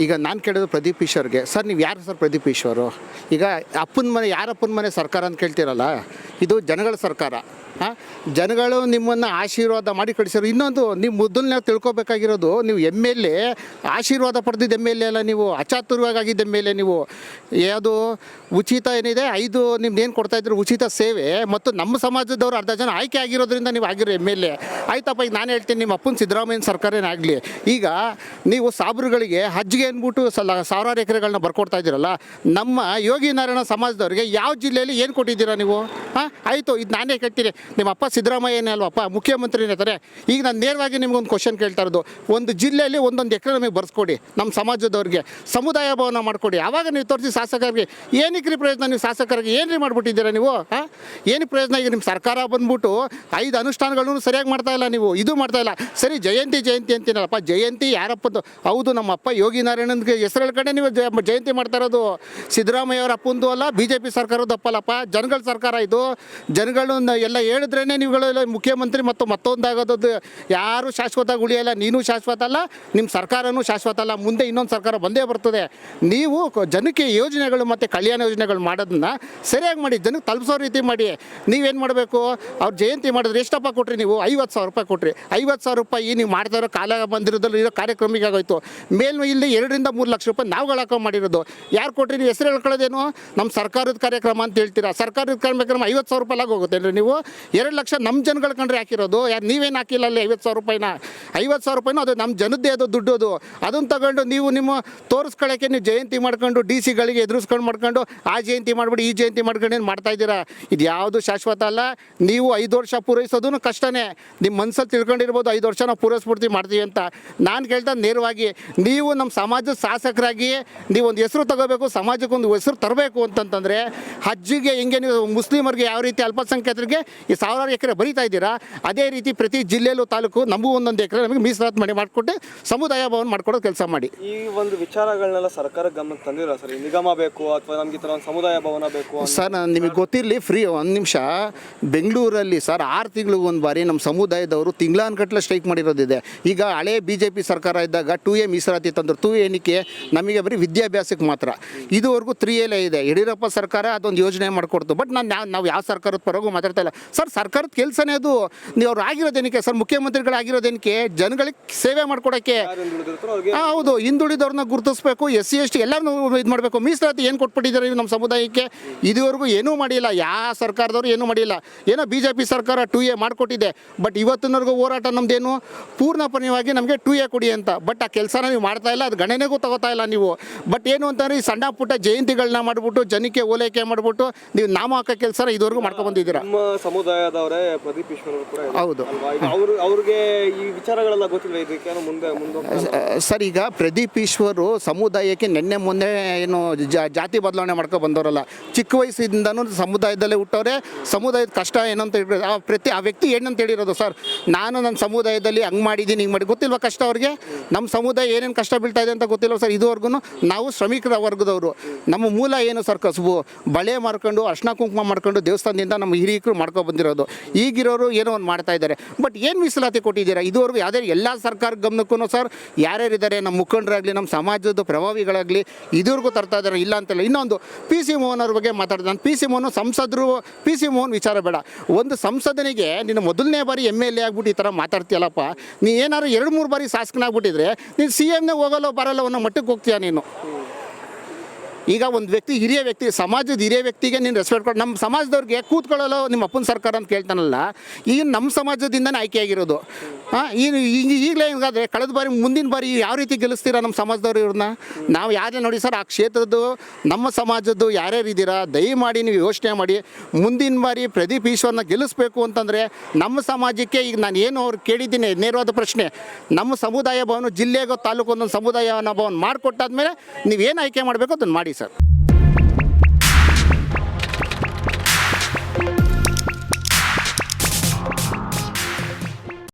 ಈಗ ನಾನು ಕೇಳೋದು ಪ್ರದೀಪ್ ಈಶ್ವರ್ಗೆ, ಸರ್, ನೀವು ಯಾರು ಸರ್ ಪ್ರದೀಪ್ ಈಶ್ವರು? ಈಗ ಅಪ್ಪನ ಮನೆ, ಯಾರಪ್ಪನ ಮನೆ ಸರ್ಕಾರ ಅಂತ ಕೇಳ್ತೀರಲ್ಲ ಇದು ಜನಗಳ ಸರ್ಕಾರ. ಜನಗಳು ನಿಮ್ಮನ್ನು ಆಶೀರ್ವಾದ ಮಾಡಿ ಕಳಿಸಿರೋ. ಇನ್ನೊಂದು, ನೀವು ಮೊದಲನೇ ತಿಳ್ಕೊಬೇಕಾಗಿರೋದು, ನೀವು ಎಂ ಎಲ್ ಎ, ಆಶೀರ್ವಾದ ಪಡೆದಿದ್ದ ಎಂ ಎಲ್ ಎ ಅಲ್ಲ ನೀವು ಅಚಾತುರ್ವಾಗಿದ್ದ ಎಂ ಎಲ್ ನೀವು. ಯಾವುದು, ಉಚಿತ ಏನಿದೆ, ಐದು ನಿಮ್ದು ಏನು ಕೊಡ್ತಾ ಇದ್ರು, ಉಚಿತ ಸೇವೆ, ಮತ್ತು ನಮ್ಮ ಸಮಾಜದವರು ಅರ್ಧ ಜನ ಆಯ್ಕೆ ಆಗಿರೋದ್ರಿಂದ ನೀವು ಆಗಿರೋ ಎಂ ಎಲ್ ಎ. ಆಯ್ತಪ್ಪ, ಈಗ ನಾನು ಹೇಳ್ತೀನಿ, ನಿಮ್ಮ ಅಪ್ಪನ ಸಿದ್ದರಾಮಯ್ಯನ ಸರ್ಕಾರನೇ ಈಗ ನೀವು ಸಾಬ್ರುಗಳಿಗೆ ಹಜ್ಜಿಗೆ ಅಂದ್ಬಿಟ್ಟು ಸಲ, ಸಾವಿರಾರು ಎಕರೆಗಳನ್ನ ಬರ್ಕೊಡ್ತಾ ಇದ್ದೀರಲ್ಲ, ನಮ್ಮ ಯೋಗಿ ನಾರಾಯಣ ಸಮಾಜದವ್ರಿಗೆ ಯಾವ ಜಿಲ್ಲೆಯಲ್ಲಿ ಏನು ಕೊಟ್ಟಿದ್ದೀರಾ ನೀವು? ಹಾಂ, ಆಯಿತು, ಇದು ನಾನೇ ಕೇಳ್ತೀನಿ. ನಿಮ್ಮ ಅಪ್ಪ ಸಿದ್ದರಾಮಯ್ಯನೇ ಅಲ್ವಪ್ಪ ಮುಖ್ಯಮಂತ್ರಿನೇ ತಾರೆ ಈಗ ನಾನು ನೇರವಾಗಿ ನಿಮ್ಗೊಂದು ಕ್ವಶನ್ ಕೇಳ್ತಾ ಇರೋದು. ಒಂದು ಜಿಲ್ಲೆಯಲ್ಲಿ ಒಂದೊಂದು ಎಕರೆ ನಮಗೆ ಬರ್ಸ್ಕೊಡಿ ನಮ್ಮ ಸಮಾಜದವ್ರಿಗೆ. ಸಮುದಾಯ ಭವನ ಮಾಡಿಕೊಡಿ. ಆವಾಗ ನೀವು ತೋರಿಸಿ ಶಾಸಕರಿಗೆ ಏನಕ್ಕೆ ರೀ ಪ್ರಯೋಜನ ನೀವು ಶಾಸಕರಿಗೆ? ಏನು ರೀ ಮಾಡಿಬಿಟ್ಟಿದ್ದೀರಾ ನೀವು? ಹಾಂ, ಏನು ಪ್ರಯೋಜನ? ಈಗ ನಿಮ್ಮ ಸರ್ಕಾರ ಬಂದ್ಬಿಟ್ಟು ಐದು ಅನುಷ್ಠಾನಗಳನ್ನು ಸರಿಯಾಗಿ ಮಾಡ್ತಾ ಇಲ್ಲ ನೀವು, ಇದು ಮಾಡ್ತಾ ಇಲ್ಲ. ಸರಿ, ಜಯಂತಿ ಜಯಂತಿ ಅಂತೀನಲ್ಲಪ್ಪ. ಜಯಂತಿ ಯಾರಪ್ಪಂದು ಹೌದು, ನಮ್ಮ ಅಪ್ಪ ಯೋಗಿ ನಾರಾಯಣನ್ಗೆ ಹೆಸರು ಕಡೆ ನೀವು ಜಯಂತಿ ಮಾಡ್ತಾ ಇರೋದು. ಸಿದ್ದರಾಮಯ್ಯ ಅವರ ಅಪ್ಪಂದು ಅಲ್ಲ ಬಿ ಜೆ ಪಿ ಸರ್ಕಾರದ ಅಪ್ಪಲ್ಲಪ್ಪ. ಜನಗಳ ಸರ್ಕಾರ ಇದು. ಜನಗಳನ್ನ ಎಲ್ಲ ಹೇಳಿದ್ರೇ ನೀವುಗಳೆಲ್ಲ ಮುಖ್ಯಮಂತ್ರಿ ಮತ್ತು ಮತ್ತೊಂದಾಗೋದು ಯಾರು ಶಾಶ್ವತ ಉಳಿಯಲ್ಲ ನೀನು ಶಾಶ್ವತ ಅಲ್ಲ ನಿಮ್ಮ ಸರ್ಕಾರನೂ ಶಾಶ್ವತ ಅಲ್ಲ, ಮುಂದೆ ಇನ್ನೊಂದು ಸರ್ಕಾರ ಬಂದೇ ಬರ್ತದೆ. ನೀವು ಜನಕ್ಕೆ ಯೋಜನೆಗಳು ಮತ್ತು ಕಲ್ಯಾಣ ಯೋಜನೆಗಳು ಮಾಡೋದನ್ನ ಸರಿಯಾಗಿ ಮಾಡಿ, ಜನಕ್ಕೆ ತಲುಪಿಸೋ ರೀತಿ ಮಾಡಿ. ನೀವೇನು ಮಾಡಬೇಕು? ಅವ್ರ ಜಯಂತಿ ಮಾಡಿದ್ರೆ ಎಷ್ಟಪ್ಪ ಕೊಟ್ರಿ ನೀವು? ಐವತ್ತು ಸಾವಿರ ರೂಪಾಯಿ ಕೊಟ್ರಿ. ಐವತ್ತು ಸಾವಿರ ರೂಪಾಯಿ ನೀವು ಮಾಡ್ತಾ ಇರೋ ಕಾಲ ಬಂದಿರೋದ್ರಲ್ಲಿ ಇರೋ ಕಾರ್ಯಕ್ರಮಕ್ಕೆ ಆಗೋಯ್ತು. ಮೇಲ್ಮೈ ಇಲ್ಲಿ ಎರಡರಿಂದ ಮೂರು ಲಕ್ಷ ರೂಪಾಯಿ ನಾವುಗಳು ಹಾಕೋ ಮಾಡಿರೋದು. ಯಾರು ಕೊಟ್ರಿ? ನೀವು ಹೆಸರು ಹೇಳ್ಕೊಳ್ಳೋದೇನು? ನಮ್ಮ ಸರ್ಕಾರದ ಕಾರ್ಯಕ್ರಮ ಅಂತ ಹೇಳ್ತೀರಾ? ಸರ್ಕಾರದ ಕಾರ್ಯಕ್ರಮ ಐವತ್ತು ಸಾವಿರ ರೂಪಾಯಿ ಹೋಗುತ್ತೇನ್ರಿ ನೀವು ಎರಡು ಲಕ್ಷ ನಮ್ಮ ಜನಗಳ ಕಂಡ್ರೆ ಹಾಕಿರೋದು. ಯಾರು ನೀವೇನು ಹಾಕಿಲ್ಲ ಅಲ್ಲಿ ಐವತ್ತು ಸಾವಿರ ರೂಪಾಯಿನ? ಐವತ್ತು ಸಾವಿರ ರೂಪಾಯಿನೂ ಅದು ನಮ್ಮ ಜನದ್ದೇ ಅದು ದುಡ್ಡು ಅದು. ಅದನ್ನು ತಗೊಂಡು ನೀವು ನಿಮ್ಮ ತೋರಿಸ್ಕೊಳ್ಳೋಕ್ಕೆ ನೀವು ಜಯಂತಿ ಮಾಡ್ಕೊಂಡು ಡಿ ಸಿಗಳಿಗೆ ಎದುರಿಸ್ಕೊಂಡು ಮಾಡ್ಕೊಂಡು ಆ ಜಯಂತಿ ಮಾಡಿಬಿಡಿ, ಈ ಜಯಂತಿ ಮಾಡ್ಕೊಂಡು ಏನು ಮಾಡ್ತಾ ಇದ್ದೀರಾ? ಇದು ಯಾವುದು ಶಾಶ್ವತ ಅಲ್ಲ. ನೀವು ಐದು ವರ್ಷ ಪೂರೈಸೋದು ಕಷ್ಟನೇ. ನಿಮ್ಮ ಮನಸ್ಸಲ್ಲಿ ತಿಳ್ಕೊಂಡಿರ್ಬೋದು ಐದು ವರ್ಷ ನಾವು ಪೂರೈಸ್ಬಿಡ್ತೀವಿ, ಮಾಡ್ತೀವಿ ಅಂತ. ನಾನು ಕೇಳ್ತಾ ನೇರವಾಗಿ ನೀವು ನಮ್ಮ ಸಮಾಜದ ಶಾಸಕರಾಗಿ ನೀವು ಒಂದು ಹೆಸರು ತಗೋಬೇಕು ಸಮಾಜಕ್ಕೆ ಒಂದು ಹೆಸರು ತರಬೇಕು ಅಂತಂತಂದರೆ, ಹಜ್ಜಿಗೆ ಹೆಂಗೆ ನೀವು ಮುಸ್ಲಿಮರಿಗೆ ಯಾವ ರೀತಿ ಅಲ್ಪಸಂಖ್ಯಾತರಿಗೆ ಈ ಸಾವಿರಾರು ಎಕರೆ ಬರೀತಾ ಇದ್ದೀರಾ ಅದೇ ರೀತಿ ಪ್ರತಿ ಜಿಲ್ಲೆಯಲ್ಲೂ ತಾಲೂಕು ನಮಗೂ ಒಂದೊಂದು ಎಕರೆ ನಮಗೆ ಮೀಸಲಾತಿ ಮಾಡಿ ಮಾಡಿಕೊಟ್ಟು ಸಮುದಾಯ ಭವನ ಮಾಡ್ಕೊಡೋ ಕೆಲಸ ಮಾಡಿ. ಈ ಒಂದು ವಿಚಾರಗಳನ್ನೆಲ್ಲ ಸರ್ಕಾರ ಗಮನಕ್ಕೆ ತಂದಿರ ಸರ್? ನಿಗಮ ಬೇಕು ಅಥವಾ ನಮ್ಗೆ ಈ ಥರ ಒಂದು ಸಮುದಾಯ ಭವನ ಬೇಕು ಸರ್ ನಾನು ನಿಮಗೆ ಗೊತ್ತಿರಲಿ ಫ್ರೀ ಒಂದು ನಿಮಿಷ. ಬೆಂಗಳೂರಲ್ಲಿ ಸರ್ ಆರು ತಿಂಗಳಿಗೆ ಒಂದು ಬಾರಿ ನಮ್ಮ ಸಮುದಾಯದವರು ತಿಂಗಳಾನ್ಗಟ್ಟಲೆ ಸ್ಟ್ರೈಕ್ ಮಾಡಿರೋದಿದೆ. ಈಗ ಹಳೆ ಬಿ ಜೆ ಪಿ ಸರ್ಕಾರ ಇದ್ದಾಗ ಟು ಎ ಮೀಸಲಾತಿ ತಂದರು. ಟು ಎನಿಕೆ ನಮಗೆ ಬರೀ ವಿದ್ಯಾಭ್ಯಾಸಕ್ಕೆ ಮಾತ್ರ. ಇದುವರೆಗೂ ತ್ರೀ ಎಲೆ ಇದೆ. ಯಡಿಯೂರಪ್ಪ ಸರ್ಕಾರ ಅದೊಂದು ಯೋಜನೆ ಮಾಡಿಕೊಡ್ತು. ಬಟ್ ನಾನು ನಾವು ಯಾವ ಸರ್ಕಾರದ ಪರಗೂ ಮಾತಾಡ್ತಾ ಇಲ್ಲ. ಸರ್ ಸರ್ಕಾರದ ಕೆಲಸನೇ ಅದು. ನೀವು ಅವ್ರು ಆಗಿರೋದೇನಕ್ಕೆ? ಸರ್ ಮುಖ್ಯಮಂತ್ರಿಗಳಾಗಿರೋದೇನಕ್ಕೆ? ಜನಗಳಿಗೆ ಸೇವೆ ಮಾಡ್ಕೊಡೋಕ್ಕೆ. ಹೌದು ಹಿಂದುಳಿದವ್ರನ್ನ ಗುರುತಿಸ್ಬೇಕು ಎಸ್ ಸಿ ಎಸ್ ಟಿ ಎಲ್ಲರೂ ಇದು ಮಾಡಬೇಕು. ಮೀಸಲಾತಿ ಏನು ಕೊಟ್ಬಿಟ್ಟಿದ್ದಾರೆ ನಮ್ಮ ಸಮುದಾಯಕ್ಕೆ? ಇದುವರೆಗೂ ಏನೂ ಮಾಡಿಲ್ಲ. ಯಾವ ಸರ್ಕಾರದವರು ಏನೂ ಮಾಡಿಲ್ಲ. ಏನೋ ಬಿ ಜೆ ಪಿ ಸರ್ಕಾರ ಟು ಎ ಮಾಡಿಕೊಟ್ಟಿದೆ. ಬಟ್ ಇವತ್ತಿನವರೆಗೂ ಹೋರಾಟ ನಮ್ಮದೇನು ಪೂರ್ಣಪೂರ್ಣವಾಗಿ ನಮಗೆ ಟು ಎ ಕೊಡಿ ಅಂತ. ಬಟ್ ಆ ಕೆಲಸನ ನೀವು ಮಾಡ್ತಾ ಇಲ್ಲ ಅದು ಗಣನೆಗೂ ತಗೋತಾ ಇಲ್ಲ ನೀವು. ಬಟ್ ಏನು ಅಂತಂದ್ರೆ ಈ ಸಣ್ಣ ಪುಟ್ಟ ಜಯಂತಿಗಳನ್ನ ಮಾಡಿಬಿಟ್ಟು ಜನಕ್ಕೆ ಓಲೈಕೆ ಮಾಡಿಬಿಟ್ಟು ನೀವು ನಾಮ ಹಾಕೋ ಕೆಲಸನ ಇದುವರೆಗೂ ಮಾಡ್ಕೊಂಡು ಬಂದಿದ್ದೀರಾ ನಮ್ಮ ಸಮುದಾಯದವರೇ ಪ್ರದೀಪ್ ಈಶ್ವರ್ ಅವರು ಕೂಡ ಇದ್ದಾರೆ. ಹೌದು. ಅಲ್ವಾ? ಈಗ ಅವರು ಅವ್ರಿಗೆ ಈ ವಿಚಾರಗಳೆಲ್ಲ ಗೊತ್ತಿಲ್ಲ ಇದಕ್ಕೆ ಮುಂದೆ ಮುಂದೆ ಸರ್ ಈಗ ಪ್ರದೀಪ್ ಈಶ್ವರು ಸಮುದಾಯಕ್ಕೆ ನಿನ್ನೆ ಮೊನ್ನೆ ಏನು ಜಾ- ಜಾತಿ ಬದಲಾವಣೆ ಮಾಡ್ಕೊ ಬಂದವರಲ್ಲ. ಚಿಕ್ಕ ವಯಸ್ಸಿಂದನೂ ಸಮುದಾಯದಲ್ಲೇ ಹುಟ್ಟವ್ರೆ. ಸಮುದಾಯದ ಕಷ್ಟ ಏನಂತ ಹೇಳಿ ಆ ಪ್ರತಿ ಆ ವ್ಯಕ್ತಿ ಏನಂತ ಹೇಳಿರೋದು ಸರ್? ನಾನು ನನ್ನ ಸಮುದಾಯದಲ್ಲಿ ಹಂಗೆ ಮಾಡಿದ್ದೀನಿ ಹಿಂಗೆ ಮಾಡಿ ಗೊತ್ತಿಲ್ವಾ ಕಷ್ಟ ಅವ್ರಿಗೆ? ನಮ್ಮ ಸಮುದಾಯ ಏನೇನು ಕಷ್ಟ ಬೀಳ್ತಾ ಇದೆ ಅಂತ ಗೊತ್ತಿಲ್ಲ ಸರ್? ಇದುವರೆಗೂ ನಾವು ಶ್ರಮಿಕರ ವರ್ಗದವರು. ನಮ್ಮ ಮೂಲ ಏನು ಸರ್ ಕಸುಬು? ಬಳೆ ಮಾರ್ಕೊಂಡು ಅರ್ಶಿನ ಕುಂಕುಮ ಮಾಡ್ಕೊಂಡು ದೇವಸ್ಥಾನದಿಂದ ನಮ್ಮ ಹಿರಿಯರು ಮಾಡ್ಕೊಂಡು ಬಂದಿರೋದು. ಈಗಿರೋರು ಏನೋ ಒಂದು ಮಾಡ್ತಾ ಇದ್ದಾರೆ. ಬಟ್ ಏನು ಮೀಸಲಾತಿ ಕೊಟ್ಟಿದ್ದೀರಾ? ಇದುವರೆಗೂ ಯಾವುದೇ ಎಲ್ಲ ಸರ್ಕಾರ ಗಮನಕ್ಕೂ ಸರ್ ಯಾರ್ಯಾರಿದ್ದಾರೆ ನಮ್ಮ ಮುಖಂಡರಾಗಲಿ, ನಮ್ಮ ಸಮಾಜದ ಪ್ರಭಾವಿಗಳಾಗಲಿ ಇದುವರೆಗೂ ತರ್ತಾ ಇದ್ದಾರೆ? ಇಲ್ಲ ಅಂತಲ್ಲ ಇನ್ನೊಂದು ಪಿ ಸಿ ಮೋಹನ್ ಅವ್ರ ಬಗ್ಗೆ ಮಾತಾಡಿದೆ. ನಾನು ಪಿ ಸಿ ಮೋಹನ್ ಸಂಸದರು ಪಿ ಸಿ ಮೋಹನ್ ವಿಚಾರ ಬೇಡ. ಒಂದು ಸಂಸದನಿಗೆ ನೀನು ಮೊದಲನೇ ಬಾರಿ ಎಂ ಎಲ್ ಎ ಆಗ್ಬಿಟ್ಟು ಈ ಥರ ಮಾತಾಡ್ತೀಯಲ್ಲಪ್ಪ. ನೀ ಏನಾದ್ರು ಎರಡು, ಮೂರು ಬಾರಿ ಶಾಸಕನಾಗ್ಬಿಟ್ಟಿದ್ರೆ ನೀನು ಸಿ ಎಮ್ನೇ ಹೋಗಲ್ಲೋ, ಬರಲ್ಲ ಅನ್ನೋ ಮಟ್ಟಕ್ಕೆ ಹೋಗ್ತೀಯ ನೀನು? ಈಗ ಒಂದು ವ್ಯಕ್ತಿ ಹಿರಿಯ ವ್ಯಕ್ತಿ, ಸಮಾಜದ ಹಿರಿಯ ವ್ಯಕ್ತಿಗೆ ನೀನು ರೆಸ್ಪೆಕ್ಟ್ ಕೊಟ್ಟು ನಮ್ಮ ಸಮಾಜದವ್ರಿಗೆ ಕೂತ್ಕೊಳ್ಳಲು ನಿಮ್ಮ ಅಪ್ಪನ ಸರ್ಕಾರ ಅಂತ ಕೇಳ್ತಾನಲ್ಲ ಈಗ ನಮ್ಮ ಸಮಾಜದಿಂದನೇ ಆಯ್ಕೆಯಾಗಿರೋದು. ಹಾಂ ಈಗ ಈಗ ಈಗಲೇ ಹಿಂಗಾದ್ರೆ ಕಳೆದ ಬಾರಿ, ಮುಂದಿನ ಬಾರಿ ಯಾವ ರೀತಿ ಗೆಲ್ಲಿಸ್ತೀರಾ ನಮ್ಮ ಸಮಾಜದವ್ರು ಇವ್ರನ್ನ? ನಾವು ಯಾರೇ ನೋಡಿ ಸರ್, ಆ ಕ್ಷೇತ್ರದ್ದು, ನಮ್ಮ ಸಮಾಜದ್ದು ಯಾರ್ಯಾರು ಇದ್ದೀರಾ, ದಯಮಾಡಿ ನೀವು ಯೋಚನೆ ಮಾಡಿ. ಮುಂದಿನ ಬಾರಿ ಪ್ರದೀಪ್ ಈಶ್ವರ್ನ ಗೆಲ್ಲಿಸ್ಬೇಕು ಅಂತಂದರೆ ನಮ್ಮ ಸಮಾಜಕ್ಕೆ ಈಗ ನಾನು ಏನು ಅವ್ರು ಕೇಳಿದ್ದೀನಿ, ನೇರವಾದ ಪ್ರಶ್ನೆ. ನಮ್ಮ ಸಮುದಾಯ ಭವನ ಜಿಲ್ಲೆಗೋ ತಾಲೂಕು ಒಂದೊಂದು ಸಮುದಾಯ ಭವನ ಮಾಡಿಕೊಟ್ಟಾದ್ಮೇಲೆ ನೀವೇನು ಆಯ್ಕೆ ಮಾಡಬೇಕು ಅದನ್ನು ಮಾಡಿ ಸರ್